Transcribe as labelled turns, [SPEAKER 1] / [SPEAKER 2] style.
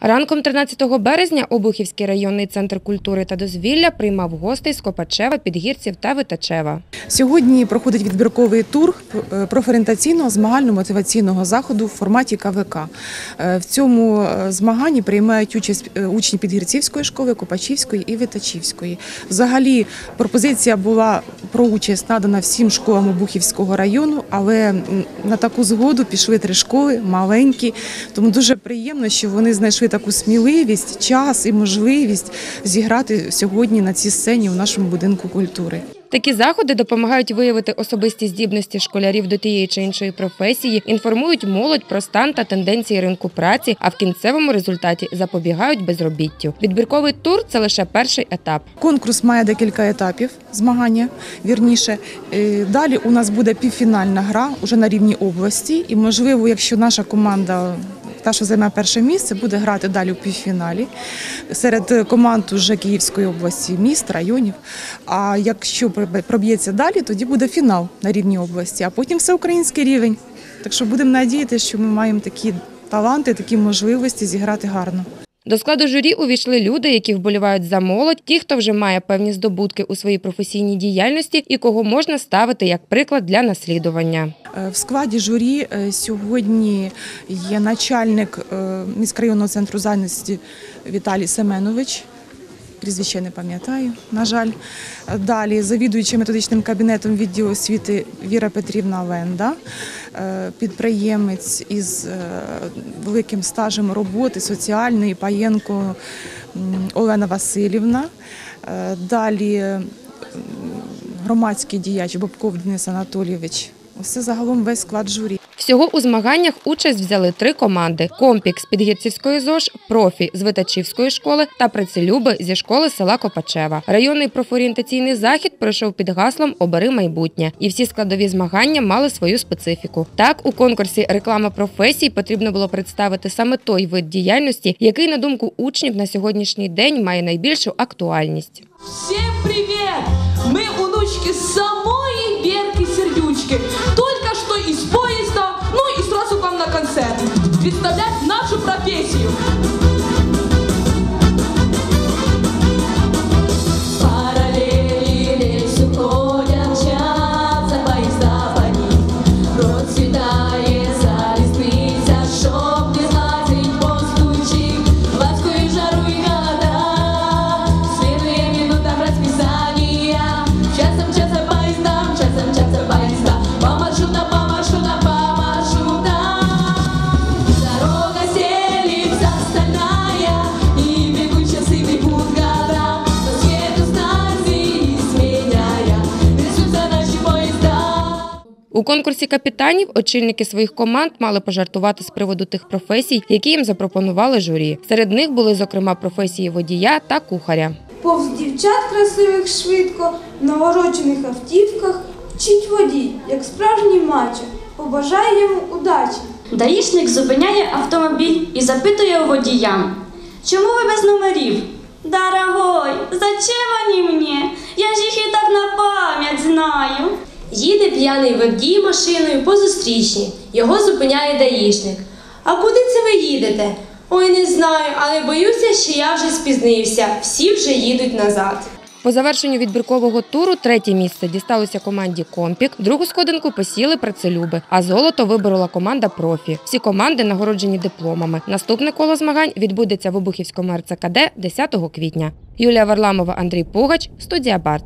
[SPEAKER 1] Ранком 13 березня Обухівський районний центр культури та дозвілля приймав гостей з Копачева, Підгірців та Витачева.
[SPEAKER 2] Сьогодні проходить відбірковий тур е, профорієнтаційного змагально-мотиваційного заходу в форматі КВК. Е, В цьому е, змаганні приймають участь учні Підгірцівської школи, Копачівської і Витачівської. Взагалі пропозиція була про участь надана всім школам Обухівського району, але на таку згоду пішли три школи маленькі. Тому дуже приємно, що вони знайшли таку сміливість, час і можливість зіграти сьогодні на цій сцені в нашому будинку культури.
[SPEAKER 1] Такі заходи допомагають виявити особисті здібності школярів до тієї чи іншої професії, інформують молодь про стан та тенденції ринку праці, а в кінцевому результаті запобігають безробіттю. Відбірковий тур це лише перший етап.
[SPEAKER 2] Конкурс має декілька етапів змагання. Вірніше, Е, далі у нас буде півфінальна гра уже на рівні області, і можливо, якщо наша команда. Та, що займе перше місце, буде грати далі у півфіналі серед команд уже Київської області, міст, районів. А якщо проб'ється далі, тоді буде фінал на рівні області, а потім всеукраїнський рівень. Так що будемо надіятися, що ми маємо такі таланти, такі можливості зіграти гарно.
[SPEAKER 1] До складу журі увійшли люди, які вболівають за молодь, ті, хто вже має певні здобутки у своїй професійній діяльності і кого можна ставити як приклад для наслідування.
[SPEAKER 2] Е, В складі журі е, сьогодні є начальник е, міськрайонного центру зайнятості Віталій Семенович. Прізвище не пам'ятаю, на жаль. Далі завідуючий методичним кабінетом відділу освіти Віра Петрівна Ленда, підприємець із е, великим стажем роботи соціальної Паєнко Олена Васильівна. Е, Далі громадський діяч Бобков Денис Анатолійович. Оце загалом весь склад журі.
[SPEAKER 1] Всього у змаганнях участь взяли три команди: Компік з Підгірцівської ЗОЖ, профі з Витачівської школи та працелюби зі школи села Копачева. Районний профорієнтаційний захід пройшов під гаслом Обери майбутнє, і всі складові змагання мали свою специфіку. Так, у конкурсі реклама професій потрібно було представити саме той вид діяльності, який, на думку учнів, на сьогоднішній день має найбільшу актуальність.
[SPEAKER 3] Всем привет! Мы внучки самой Верки Сердючки. Только что из поезда, ну и сразу к вам на концерт. Представлять нашу профессию.
[SPEAKER 1] У конкурсі капітанів очільники своїх команд мали пожартувати з приводу тих професій, які їм запропонували журі. Серед них були, зокрема, професії водія та кухаря.
[SPEAKER 4] Повз дівчат красивих швидко, в нагороджених автівках, вчить водій, як справжній мачо, побажає йому удачі.
[SPEAKER 5] Даїшник зупиняє автомобіль і запитує у водія. Чому ви без номерів? Дорогой, зачем они мне? Я ж їх і так на пам'ять знаю.
[SPEAKER 6] Їде п'яний водій машиною по зустрічній. Його зупиняє даїшник. А куди це ви їдете? Ой, не знаю, але боюся, що я вже спізнився. Всі вже їдуть назад.
[SPEAKER 1] По завершенню відбіркового туру третє місце дісталося команді Компік, другу сходинку посіли працелюби, а золото виборола команда профі. Всі команди нагороджені дипломами. Наступне коло змагань відбудеться в Обухівському РЦКД 10 квітня. Юлія Варламова, Андрій Пугач, студія Барт.